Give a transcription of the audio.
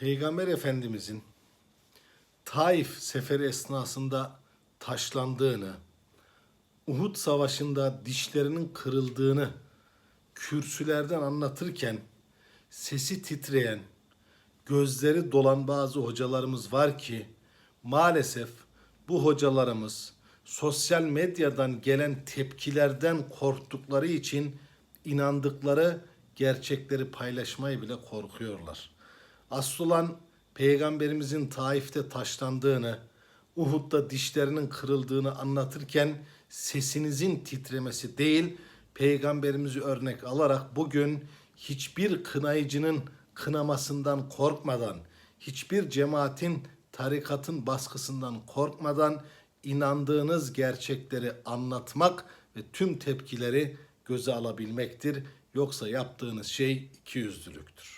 Peygamber Efendimizin Taif seferi esnasında taşlandığını, Uhud savaşında dişlerinin kırıldığını kürsülerden anlatırken sesi titreyen, gözleri dolan bazı hocalarımız var ki maalesef bu hocalarımız sosyal medyadan gelen tepkilerden korktukları için inandıkları gerçekleri paylaşmayı bile korkuyorlar. Asıl olan peygamberimizin Taif'te taşlandığını, Uhud'da dişlerinin kırıldığını anlatırken sesinizin titremesi değil, peygamberimizi örnek alarak bugün hiçbir kınayıcının kınamasından korkmadan, hiçbir cemaatin, tarikatın baskısından korkmadan inandığınız gerçekleri anlatmak ve tüm tepkileri göze alabilmektir. Yoksa yaptığınız şey ikiyüzlülüktür.